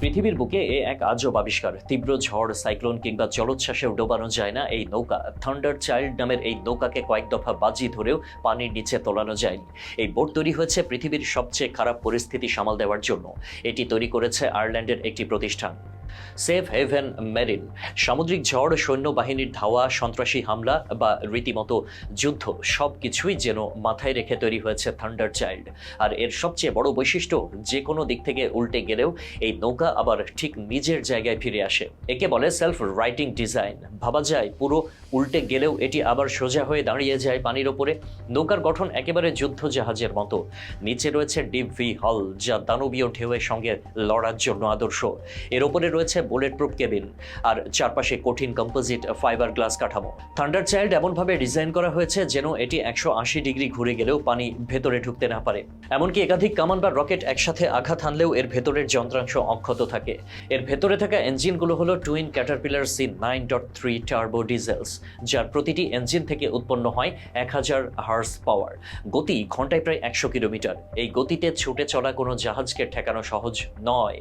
পৃথিবীর বুকে এ এক আজব আবিষ্কার। তীব্র ঝড়, সাইক্লোন কিংবা জলোচ্ছ্বাসেও ডোবানো যায় না এই নৌকা। থান্ডার চাইল্ড নামের এই নৌকাকে কয়েক দফা বাজি ধরেও পানির নিচে তোলানো যায়নি। এই বোট তৈরি হয়েছে পৃথিবীর সবচেয়ে খারাপ পরিস্থিতি সামাল দেওয়ার জন্য। এটি তৈরি করেছে আয়ারল্যান্ডের একটি প্রতিষ্ঠান। সেফ হেভেন মেরিন সামুদ্রিক ঝড়, সৈন্যবাহিনীর ধাওয়া, সন্ত্রাসী হামলা বা রীতিমতো যুদ্ধ সব কিছুই যেন মাথায় রেখে তৈরি হয়েছে থান্ডার চাইল্ড আর এর সবচেয়ে বড় বৈশিষ্ট্য যে কোনো দিক থেকে উল্টে গেলেও এই নৌকা আবার ঠিক নিজের জায়গায় ফিরে আসে। একে বলে সেলফ রাইটিং ডিজাইন ভাবা যায়, পুরো উল্টে গেলেও এটি আবার সোজা হয়ে দাঁড়িয়ে যায় পানির ওপরে। নৌকার গঠন একেবারে যুদ্ধ জাহাজের মতো। নিচে রয়েছে ডিপ ভি হল যা দানবীয় ঢেউয়ের সঙ্গে লড়ার জন্য আদর্শ। এর ওপরে রয়েছে বুলেট প্রুফ কেবিন আর চারপাশে কঠিন কম্পোজিট ফাইবার গ্লাস কাঠামো। থান্ডার চাইল্ড এমনভাবে ডিজাইন করা হয়েছে যেন এটি একশো আশি ডিগ্রি ঘুরে গেলেও পানি ভেতরে ঢুকতে না পারে। এমনকি একাধিক কামান বা রকেট একসাথে আঘাত হানলেও এর ভেতরের যন্ত্রাংশ অক্ষত থাকে। এর ভেতরে থাকা ইঞ্জিনগুলো হলো twin Caterpillar C nine dot three turbo diesels যার প্রতিটি ইঞ্জিন থেকে উৎপন্ন হয় এক হাজার হার্স পাওয়ার গতি ঘন্টায় প্রায় একশো কিলোমিটার। এই গতিতে ছুটে চলা কোনো জাহাজকে ঠেকানো সহজ নয়।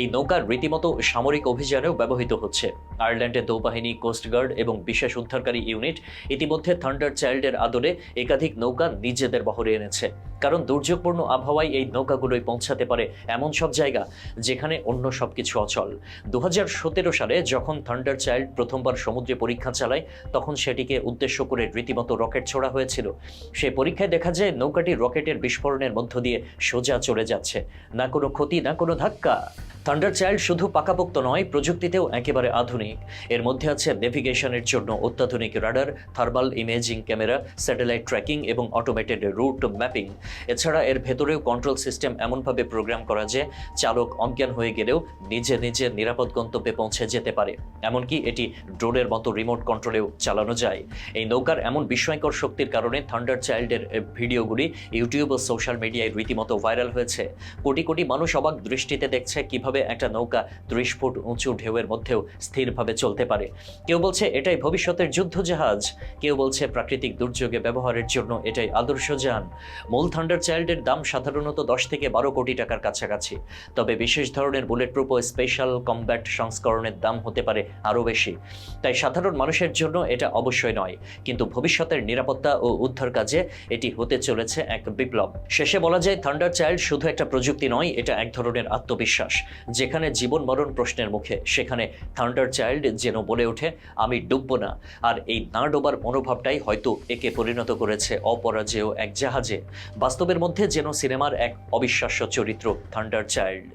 এই নৌকার রীতিমতো সামরিক অভিযানেও ব্যবহৃত হচ্ছে। আয়ারল্যান্ডের নৌবাহিনী কোস্টগার্ড এবং বিশেষ উদ্ধারকারী ইউনিট ইতিমধ্যে থান্ডার চাইল্ডের আদলে একাধিক নৌকা নিজেদের বহরে এনেছে। কারণ দুর্যোগপূর্ণ আবহাওয়ায় এই নৌকাগুলোই পৌঁছাতে পারে এমন সব জায়গা যেখানে অন্য সবকিছু অচল। দু হাজার সতেরো সালে যখন থান্ডার চাইল্ড প্রথমবার সমুদ্রে পরীক্ষা চালায়, তখন সেটিকে উদ্দেশ্য করে রীতিমতো রকেট ছোড়া হয়েছিল। সেই পরীক্ষায় দেখা যায়, নৌকাটি রকেটের বিস্ফোরণের মধ্য দিয়ে সোজা চলে যাচ্ছে। না কোনো ক্ষতি, না কোনো ধাক্কা। থান্ডার চাইল্ড শুধু পাকাপোক্ত নয়, প্রযুক্তিতেও একেবারে আধুনিক। এর মধ্যে আছে নেভিগেশনের জন্য অত্যাধুনিক radar, thermal imaging camera, satellite tracking এবং অটোমেটেড রুট ম্যাপিং। এছাড়া এর ভেতরেও কন্ট্রোল সিস্টেম এমনভাবে প্রোগ্রাম করা যে চালক অজ্ঞান হয়ে গেলেও নিজে নিজে নিরাপদ গন্তব্যে পৌঁছে যেতে পারে। এমনকি এটি ড্রোনের মতো রিমোট কন্ট্রোলেও চালানো যায়। এই নৌকার এমন বিস্ময়কর শক্তির কারণে থান্ডার চাইল্ডের ভিডিওগুলি ইউটিউব ও সোশ্যাল মিডিয়ায় রীতিমতো ভাইরাল হয়েছে। কোটি কোটি মানুষ অবাক দৃষ্টিতে দেখছে কীভাবে একটা নৌকা ত্রিশ ফুট উঁচু ঢেউয়ের মধ্যেও স্থিরভাবে চলতে পারে। কেউ বলছে, এটাই ভবিষ্যতের যুদ্ধ জাহাজ কেউ বলছে, প্রাকৃতিক দুর্যোগে ব্যবহারের জন্য এটাই আদর্শ যান। মূল থান্ডার চাইল্ডের দাম সাধারণত দশ থেকে বারো কোটি টাকার কাছাকাছি। তবে বিশেষ ধরনের বুলেট প্রুফ ও স্পেশাল কমব্যাট সংস্করণের দাম হতে পারে আরও বেশি। তাই সাধারণ মানুষের জন্য এটা অবশ্যই নয়। কিন্তু ভবিষ্যতের নিরাপত্তা ও উদ্ধার কাজে এটি হতে চলেছে এক বিপ্লব। শেষে বলা যায় থান্ডার চাইল্ড শুধু একটা প্রযুক্তি নয়, এটা এক ধরনের আত্মবিশ্বাস। যেখানে জীবন মরণ প্রশ্নের মুখে, সেখানে থান্ডার চাইল্ড যেন বলে ওঠে, আমি ডুববো না। আর এই না ডোবার মনোভাবটাই হয়তো একে পরিণত করেছে অপরাজেয় এক জাহাজে। বাস্তবের মধ্যে যেন সিনেমার এক অবিশ্বাস্য চরিত্র থান্ডার চাইল্ড